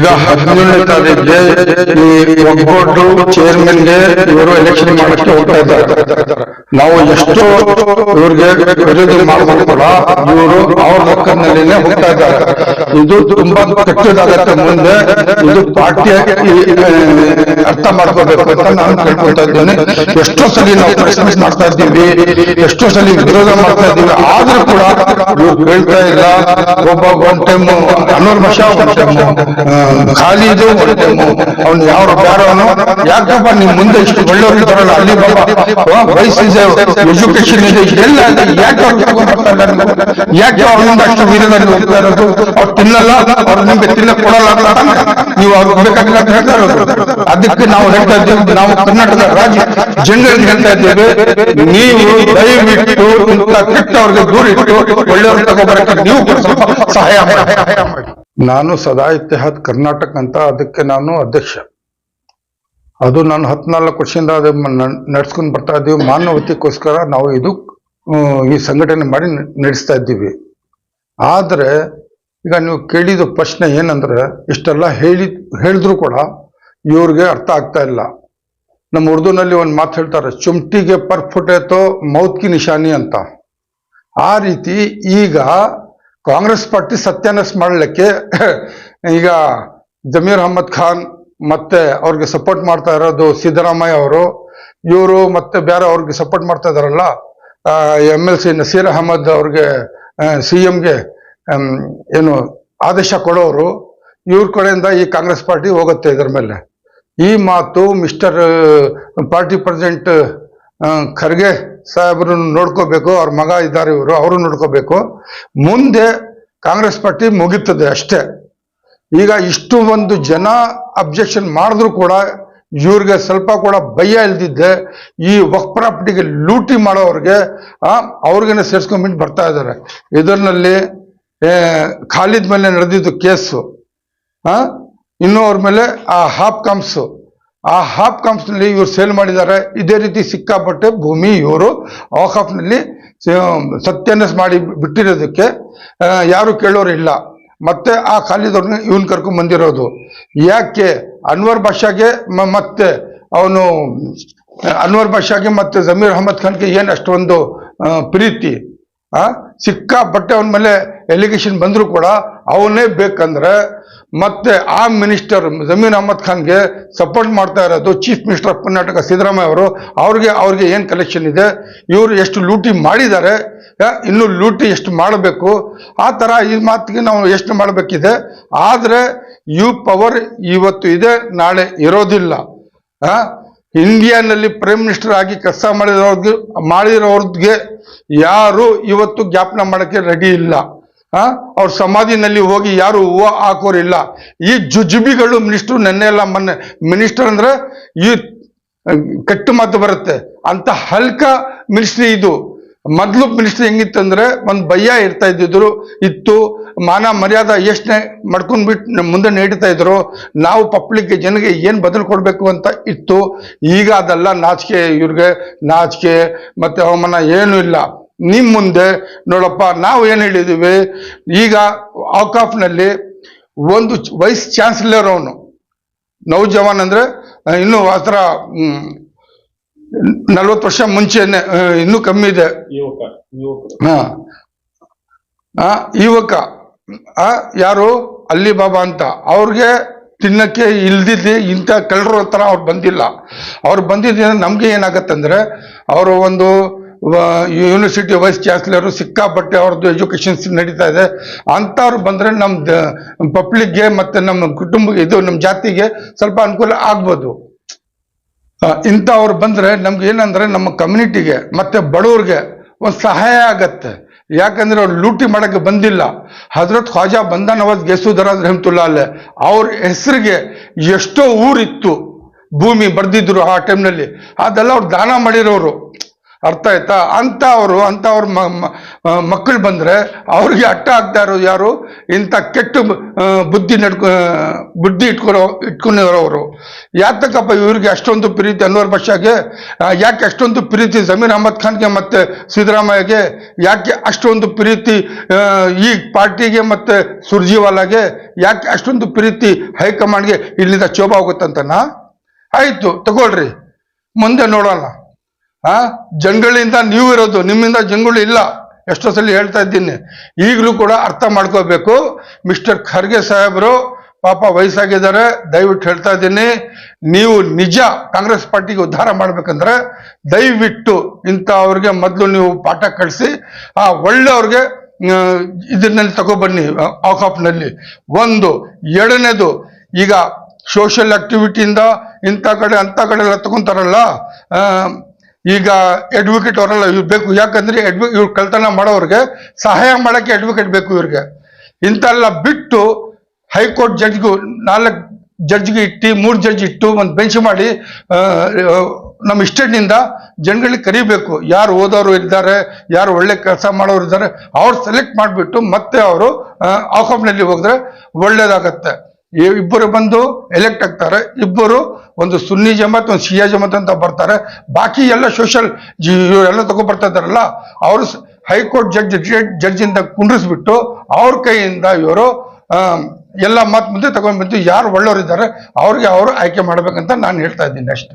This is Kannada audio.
ಈಗ ಹದಿನೇಳನೇ ತಾರೀಕಿಗೆ ಈ ಒಗ್ಗಟ್ಟು ಚೇರ್ಮನ್ಗೆ ಇವರು ಎಲೆಕ್ಷನ್ ಮಾಡಕ್ಕೆ ಹೋಗ್ತಾ ಇದ್ದಾರೆ. ನಾವು ಎಷ್ಟೋ ಇವ್ರಿಗೆ ವಿರೋಧ ಮಾಡಬೇಕಲ್ಲ ಇವರು ಅವ್ರ ಲೆಕ್ಕದಲ್ಲಿನೇ ಹೋಗ್ತಾ ಇದ್ದಾರೆ. ಇದು ತುಂಬಾ ಕಟ್ಟದಾಗತ್ತೆ ಮುಂದೆ ಇದು ಪಾರ್ಟಿಯ ಅರ್ಥ ಮಾಡ್ಕೋಬೇಕು ಅಂತ ನಾನು ಕೇಳ್ಕೊಳ್ತಾ ಇದ್ದೇನೆ. ಎಷ್ಟೋ ಸಲ ನಾವು ಪ್ರೆಸ್ ಮಾಡ್ತಾ ಇದ್ದೀವಿ, ಎಷ್ಟೋ ಸಲ ವಿರೋಧ ಮಾಡ್ತಾ ಇದ್ದೀವಿ. ಆದ್ರೂ ಕೂಡ ಇವ್ರು ಕೇಳ್ತಾ ಇಲ್ಲ. ಒಬ್ಬ ಒಂದ್ ಟೈಮ್ ಹನ್ನೊಂದು ವರ್ಷ ಒಂದ್ ಟೈಮ್ ಖಾಲಿ ಇದು ಅವ್ನು ಯಾವ ಬ್ಯಾರವನು? ಯಾಕಪ್ಪ ನಿಮ್ ಮುಂದೆ ಇಷ್ಟು ಒಳ್ಳೆಯವರು ಇದ್ದಾರಲ್ಲ? ಅಲ್ಲಿ ಬಾಬಾ. ಇದೆ ಎಜುಕೇಶನ್ ಇದೆ ಎಲ್ಲ. ಯಾಕೆ? ಯಾಕೆ ಅವ್ರಿಂದ ಅಷ್ಟು ವೀರದಲ್ಲಿ ಹೋಗ್ತಾ ಇರೋದು? ಅವ್ರು ತಿನ್ನಲ್ಲ, ಅವ್ರು ನಿಮ್ಗೆ ತಿನ್ನ ಕೊಡಲ್ಲ ನೀವು ಅವ್ರು ಬೇಕಾಗಿಲ್ಲ ಅಂತ ಹೇಳ್ತಾ ಇರೋದು. ಅದಕ್ಕೆ ನಾವು ಹೇಳ್ತಾ ಇದ್ದೇವೆ, ನಾವು ಕರ್ನಾಟಕದ ರಾಜ್ಯ ಜನರಿಗೆ ಹೇಳ್ತಾ ಇದ್ದೇವೆ, ನೀವು ದಯವಿಟ್ಟು ಇಂಥ ಕೆಟ್ಟವ್ರಿಗೆ ದೂರ ಇಟ್ಟು ಒಳ್ಳೆಯವ್ರಿಗೆ ತಗೋಬರಕ್ಕೆ ನೀವು ಸ್ವಲ್ಪ ಸಹಾಯ ಮಾಡಿ. ನಾನು ಸದಾ ಇತಿಹಾದ್ ಕರ್ನಾಟಕ ಅಂತ ಅದಕ್ಕೆ ನಾನು ಅಧ್ಯಕ್ಷ. ಅದು ನಾನು ಹತ್ನಾಲ್ಕು ವರ್ಷದಿಂದ ಅದು ನಡ್ಸ್ಕೊಂಡು ಬರ್ತಾ ಇದ್ದೀವಿ. ಮಾನವತೆಗೋಸ್ಕರ ನಾವು ಇದು ಈ ಸಂಘಟನೆ ಮಾಡಿ ನಡೆಸ್ತಾ ಇದ್ದೀವಿ. ಆದರೆ, ಈಗ ನೀವು ಕೇಳಿದ ಪ್ರಶ್ನೆ ಏನಂದ್ರೆ, ಇಷ್ಟೆಲ್ಲ ಹೇಳಿ, ಹೇಳಿದ್ರು ಕೂಡ ಇವ್ರಿಗೆ ಅರ್ಥ ಆಗ್ತಾ ಇಲ್ಲ. ನಮ್ಮ ಉರ್ದುನಲ್ಲಿ ಒಂದು ಮಾತು ಹೇಳ್ತಾರೆ, ಚುಮ್ಟಿಗೆ ಪರ್ ಫುಟೇತೋ ಮೌತ್ ಕಿ ನಿಶಾನಿ ಅಂತ. ಆ ರೀತಿ ಈಗ ಕಾಂಗ್ರೆಸ್ ಪಾರ್ಟಿ ಸತ್ಯನ ಮಾಡಲಿಕ್ಕೆ ಈಗ ಜಮೀರ್ ಅಹಮ್ಮದ್ ಖಾನ್ ಮತ್ತೆ ಅವ್ರಿಗೆ ಸಪೋರ್ಟ್ ಮಾಡ್ತಾ ಇರೋದು ಸಿದ್ದರಾಮಯ್ಯ ಅವರು. ಇವರು ಮತ್ತೆ ಬೇರೆ ಅವ್ರಿಗೆ ಸಪೋರ್ಟ್ ಮಾಡ್ತಾ ಇದಾರಲ್ಲ M L C Naseer Ahmed ಅವ್ರಿಗೆ ಸಿ ಎಂಗೆ ಏನು ಆದೇಶ ಕೊಡೋರು, ಇವ್ರ ಕಡೆಯಿಂದ ಈ ಕಾಂಗ್ರೆಸ್ ಪಾರ್ಟಿ ಹೋಗುತ್ತೆ ಇದ್ರ ಮೇಲೆ. ಈ ಮಾತು ಮಿಸ್ಟರ್ ಪಾರ್ಟಿ ಪ್ರೆಸಿಡೆಂಟ್ ಖರ್ಗೆ ಸಾಹೇಬ್ರನ್ನ ನೋಡ್ಕೋಬೇಕು, ಅವ್ರ ಮಗ ಇದ್ದಾರೆ ಇವರು, ಅವರು ನೋಡ್ಕೋಬೇಕು. ಮುಂದೆ ಕಾಂಗ್ರೆಸ್ ಪಾರ್ಟಿ ಮುಗಿತದೆ ಅಷ್ಟೇ. ಈಗ ಇಷ್ಟು ಒಂದು ಜನ ಅಬ್ಜೆಕ್ಷನ್ ಮಾಡಿದ್ರು ಕೂಡ, ಇವ್ರಿಗೆ ಸ್ವಲ್ಪ ಕೂಡ ಭಯ ಇಲ್ದಿದ್ದೆ ಈ ವಕ್ ಪ್ರಾಪರ್ಟಿಗೆ ಲೂಟಿ ಮಾಡೋರಿಗೆ ಅವ್ರಿಗೇನೆ ಸೇರ್ಸ್ಕೊಂಡ್ಬಿಟ್ಟು ಬರ್ತಾ ಇದ್ದಾರೆ. ಇದರಲ್ಲಿ ಖಾಲಿದ ಮೇಲೆ ನಡೆದಿದ್ದು ಕೇಸು ಇನ್ನು ಅವ್ರ ಮೇಲೆ ಆ ಹಾಪ್ ಕಾಮ್ಸು ಆ ಹಾಪ್ ಕಾಮ್ಸ್ನಲ್ಲಿ ಇವರು ಸೇಲ್ ಮಾಡಿದ್ದಾರೆ. ಇದೇ ರೀತಿ ಸಿಕ್ಕಾಪಟ್ಟೆ ಭೂಮಿ ಇವರು. ನಲ್ಲಿ ಸತ್ಯನಸ್ ಮಾಡಿ ಬಿಟ್ಟಿರೋದಕ್ಕೆ ಯಾರು ಕೇಳೋರು ಇಲ್ಲ. ಮತ್ತೆ ಆ ಖಾಲಿದವ್ರನ್ನ ಇವನ್ ಕರ್ಕೊಂಡ್ ಬಂದಿರೋದು. ಯಾಕೆ? ಅನ್ವರ್ ಬಾಷಾಗೆ ಮತ್ತೆ ಅವನು, ಅನ್ವರ್ ಬಾಷಾಗೆ ಮತ್ತೆ ಜಮೀರ್ ಅಹಮದ್ ಖಾನ್ಗೆ ಏನು ಅಷ್ಟೊಂದು ಪ್ರೀತಿ? ಸಿಕ್ಕಾಪಟ್ಟೆ ಅವನ ಮೇಲೆ ಎಲಿಗೇಷನ್ ಬಂದರೂ ಕೂಡ ಅವನೇ ಬೇಕಂದ್ರೆ ಮತ್ತೆ ಆ ಮಿನಿಸ್ಟರ್ ಜಮೀನ್ ಅಹಮದ್ ಖಾನ್ಗೆ ಸಪೋರ್ಟ್ ಮಾಡ್ತಾ ಇರೋದು chief minister of Karnataka Siddaramaiah ಅವರು. ಅವ್ರಿಗೆ ಅವ್ರಿಗೆ ಏನು ಕಲೆಕ್ಷನ್ ಇದೆ? ಇವರು ಎಷ್ಟು ಲೂಟಿ ಮಾಡಿದ್ದಾರೆ? ಇನ್ನು ಲೂಟಿ ಎಷ್ಟು ಮಾಡಬೇಕು? ಆ ಥರ ಈ ಮಾತಿಗೆ ನಾವು ಎಷ್ಟು ಮಾಡಬೇಕಿದೆ? ಆದರೆ ಯು ಪವರ್ ಇವತ್ತು ಇದೆ, ನಾಳೆ ಇರೋದಿಲ್ಲ. ಇಂಡಿಯಾನಲ್ಲಿ ಪ್ರೈಮ್ ಮಿನಿಸ್ಟರ್ ಆಗಿ ಕೆಲಸ ಮಾಡಿರೋರ್ಗೆ ಮಾಡಿರೋರ್ಗೆ ಯಾರು ಇವತ್ತು ಜ್ಞಾಪನ ಮಾಡೋಕ್ಕೆ ರೆಡಿ ಇಲ್ಲ. ಅವ್ರ ಸಮಾಧಿನಲ್ಲಿ ಹೋಗಿ ಯಾರು ಹೂವು ಹಾಕೋರಿಲ್ಲ. ಈ ಜುಜುಬಿಗಳು ಮಿನಿಸ್ಟ್ರು ನೆನ್ನೆ ಎಲ್ಲ ಮೊನ್ನೆ ಮಿನಿಸ್ಟರ್ ಅಂದ್ರೆ ಈ ಕೆಟ್ಟ ಮಾತು ಬರುತ್ತೆ. ಅಂತ ಹಲ್ಕ ಮಿನಿಸ್ಟ್ರಿ ಇದು. ಮೊದ್ಲು ಮಿನಿಸ್ಟ್ರಿ ಹೆಂಗಿತ್ತಂದ್ರೆ ಒಂದು ಭಯ ಇರ್ತಾ ಇದ್ದಿದ್ರು. ಇತ್ತು. ಮಾನ ಮರ್ಯಾದ ಎಷ್ಟೇ ಮಾಡ್ಕೊಂಡ್ಬಿಟ್ಟು ಮುಂದೆ ನೀಡ್ತಾ ಇದ್ರು. ನಾವು ಪಬ್ಲಿಕ್ ಜನಗೆ ಏನು ಬದಲು ಕೊಡ್ಬೇಕು ಅಂತ ಇತ್ತು. ಈಗ ಅದೆಲ್ಲ ನಾಚಿಕೆ ಇವ್ರಿಗೆ. ನಾಚಿಕೆ ಮತ್ತೆ ಹವಾಮಾನ ಏನು ಇಲ್ಲ. ನಿಮ್ ಮುಂದೆ ನೋಡಪ್ಪ ನಾವು ಏನ್ ಹೇಳಿದೀವಿ ಈಗ ನಲ್ಲಿ ಒಂದು ವೈಸ್ ಚಾನ್ಸಲರ್ ಅವನು. ನೌಜವಾನ್ ಅಂದ್ರೆ ಇನ್ನು ಆ ಥರ ನಲ್ವತ್ತು ವರ್ಷ ಮುಂಚೆನೆ ಇನ್ನು ಕಮ್ಮಿ ಇದೆ. ಹಾ. ಯುವಕ. ಆ, ಯಾರು? ಅಲ್ಲಿ ಬಾಬಾ ಅಂತ. ಅವ್ರಿಗೆ ತಿನ್ನಕ್ಕೆ ಇಲ್ದಿದ್ದು ಇಂಥ ಕಳ್ಳರ ಹತ್ರ ಅವ್ರು ಬಂದಿಲ್ಲ. ಅವ್ರು ಬಂದಿದ್ದ ನಮ್ಗೆ ಏನಾಗತ್ತಂದ್ರೆ ಅವರು ಒಂದು ಯೂನಿವರ್ಸಿಟಿ ವೈಸ್ ಚಾನ್ಸಲರ್ ಸಿಕ್ಕಾಪಟ್ಟೆ ಅವ್ರದ್ದು ಎಜುಕೇಶನ್ ನಡೀತಾ ಇದೆ. ಅಂಥವ್ರು ಬಂದ್ರೆ ನಮ್ಮ ಪಬ್ಲಿಕ್ಗೆ ಮತ್ತೆ ನಮ್ಮ ಕುಟುಂಬ, ಇದು ನಮ್ಮ ಜಾತಿಗೆ ಸ್ವಲ್ಪ ಅನುಕೂಲ ಆಗ್ಬೋದು. ಇಂಥವ್ರು ಬಂದ್ರೆ ನಮ್ಗೆ ಏನಂದ್ರೆ ನಮ್ಮ ಕಮ್ಯುನಿಟಿಗೆ ಮತ್ತೆ ಬಡವ್ರಿಗೆ ಒಂದು ಸಹಾಯ ಆಗತ್ತೆ. ಯಾಕಂದ್ರೆ ಅವ್ರು ಲೂಟಿ ಮಾಡಕ್ಕೆ ಬಂದಿಲ್ಲ. ಹಜರತ್ ಖ್ವಾಜಾ ಬಂದ ನವಾಜ್ ಗೆಸುದರಾಜ್ ರಹಮತುಲ್ಲಾ ಅಲ್ಲೇ ಅವ್ರ ಹೆಸರಿಗೆ ಎಷ್ಟೋ ಊರಿತ್ತು. ಭೂಮಿ ಬರ್ದಿದ್ರು ಆ ಟೈಮ್ನಲ್ಲಿ ಅದೆಲ್ಲ ಅವ್ರು ದಾನ ಮಾಡಿರೋರು. ಅರ್ಥ ಆಯ್ತಾ? ಅಂತ ಅವರು ಅಂತ ಅವ್ರ ಮಕ್ಕಳು ಬಂದ್ರೆ ಅವ್ರಿಗೆ ಅಟ್ಟ ಆಗ್ತಾ ಇರೋದು ಯಾರು? ಇಂಥ ಕೆಟ್ಟ ಬುದ್ಧಿ ನಡ್ಕೊ ಬುದ್ಧಿ ಇಟ್ಕೊರೋ, ಇಟ್ಕೊಂಡಿರೋರು. ಯಾತಕ್ಕಪ್ಪ ಇವ್ರಿಗೆ ಅಷ್ಟೊಂದು ಪ್ರೀತಿ ಅನ್ವರ್ ಬಷಾಗೆ ಯಾಕೆ ಅಷ್ಟೊಂದು ಪ್ರೀತಿ ಜಮೀರ್ ಅಹಮದ್ ಖಾನ್ಗೆ ಮತ್ತೆ ಸಿದ್ದರಾಮಯ್ಯಗೆ? ಯಾಕೆ ಅಷ್ಟೊಂದು ಪ್ರೀತಿ ಈ ಪಾರ್ಟಿಗೆ ಮತ್ತೆ ಸುರ್ಜಿವಾಲಾಗೆ? ಯಾಕೆ ಅಷ್ಟೊಂದು ಪ್ರೀತಿ ಹೈಕಮಾಂಡ್ಗೆ ಇಲ್ಲಿಂದ ಶೋಭ ಹೋಗುತ್ತಂತನಾ ಆಯ್ತು, ತಗೊಳ್ರಿ. ಮುಂದೆ ನೋಡೋಣ. ಆ ಜನಗಳಿಂದ ನೀವು ಇರೋದು, ನಿಮ್ಮಿಂದ ಜನಗಳು ಇಲ್ಲ. ಎಷ್ಟೋ ಸಲ ಹೇಳ್ತಾ ಇದ್ದೀನಿ. ಈಗಲೂ ಕೂಡ ಅರ್ಥ ಮಾಡ್ಕೋಬೇಕು. ಮಿಸ್ಟರ್ ಖರ್ಗೆ ಸಾಹೇಬರು ಪಾಪ ವಯಸ್ಸಾಗಿದ್ದಾರೆ. ದಯವಿಟ್ಟು ಹೇಳ್ತಾ ಇದ್ದೀನಿ. ನೀವು ನಿಜ ಕಾಂಗ್ರೆಸ್ ಪಾರ್ಟಿಗೆ ಉದ್ಧಾರ ಮಾಡ್ಬೇಕಂದ್ರೆ ದಯವಿಟ್ಟು ಇಂಥ ಅವ್ರಿಗೆ ಮೊದಲು ನೀವು ಪಾಠ ಕಳಿಸಿ, ಆ ಒಳ್ಳೆಯವ್ರಿಗೆ ಇದನ್ನಲ್ಲಿ ತಗೊಬನ್ನಿ ಆಫ್ನಲ್ಲಿ ಒಂದು, ಎರಡನೇದು, ಈಗ ಸೋಷಿಯಲ್ ಆಕ್ಟಿವಿಟಿಯಿಂದ ಇಂಥ ಕಡೆ, ಅಂಥ ಕಡೆ ಎಲ್ಲ ತಗೊತಾರಲ್ಲ ಈಗ ಅಡ್ವೊಕೇಟ್ ಅವರೆಲ್ಲ ಇವ್ರು ಬೇಕು. ಯಾಕಂದ್ರೆ ಅಡ್ವ ಇವ್ರು ಕಳ್ತನ ಮಾಡೋರ್ಗೆ ಸಹಾಯ ಮಾಡಕ್ಕೆ ಅಡ್ವೊಕೇಟ್ ಬೇಕು ಇವ್ರಿಗೆ. ಇಂಥೆಲ್ಲ ಬಿಟ್ಟು ಹೈಕೋರ್ಟ್ ಜಡ್ಜ್ಗೂ ನಾಲ್ಕು ಜಡ್ಜ್ಗೆ ಇಟ್ಟು, ಮೂರು ಜಡ್ಜ್ ಇಟ್ಟು ಒಂದು ಬೆಂಚ್ ಮಾಡಿ ನಮ್ಮ ಇಸ್ಟೇಟ್ನಿಂದ ಜನಗಳಿಗೆ ಕರಿಬೇಕು. ಯಾರು ಓದೋರು ಇದ್ದಾರೆ, ಯಾರು ಒಳ್ಳೆ ಕೆಲಸ ಮಾಡೋರು ಇದ್ದಾರೆ, ಅವ್ರು ಸೆಲೆಕ್ಟ್ ಮಾಡಿಬಿಟ್ಟು ಮತ್ತೆ ಅವರು ಆಫ್ನಲ್ಲಿ ಹೋದ್ರೆ ಒಳ್ಳೇದಾಗತ್ತೆ. ಇಬ್ಬರು ಬಂದು ಎಲೆಕ್ಟ್ ಆಗ್ತಾರೆ. ಇಬ್ಬರು ಒಂದು ಸುನ್ನಿ ಜಮಾತ್, ಒಂದು ಶಿಯಾ ಜಮಾತ್ ಅಂತ ಬರ್ತಾರೆ. ಬಾಕಿ ಎಲ್ಲ ಸೋಷಲ್ ಎಲ್ಲ ತಗೋ ಬರ್ತಾ ಇದ್ದಾರಲ್ಲ, ಅವರು ಹೈಕೋರ್ಟ್ ಜಡ್ಜ್ ಜಡ್ಜ್ ಇಂದ ಕುಂಡ್ರಿಸ್ಬಿಟ್ಟು ಅವ್ರ ಕೈಯಿಂದ ಇವರು ಎಲ್ಲ ಮಾತು ಮುಂದೆ ತಗೊಂಡ್ಬಿಟ್ಟು ಯಾರು ಒಳ್ಳೆಯವರು ಇದ್ದಾರೆ ಅವ್ರಿಗೆ ಅವರು ಆಯ್ಕೆ ಮಾಡ್ಬೇಕಂತ ನಾನು ಹೇಳ್ತಾ ಇದ್ದೀನಿ ಅಷ್ಟೇ.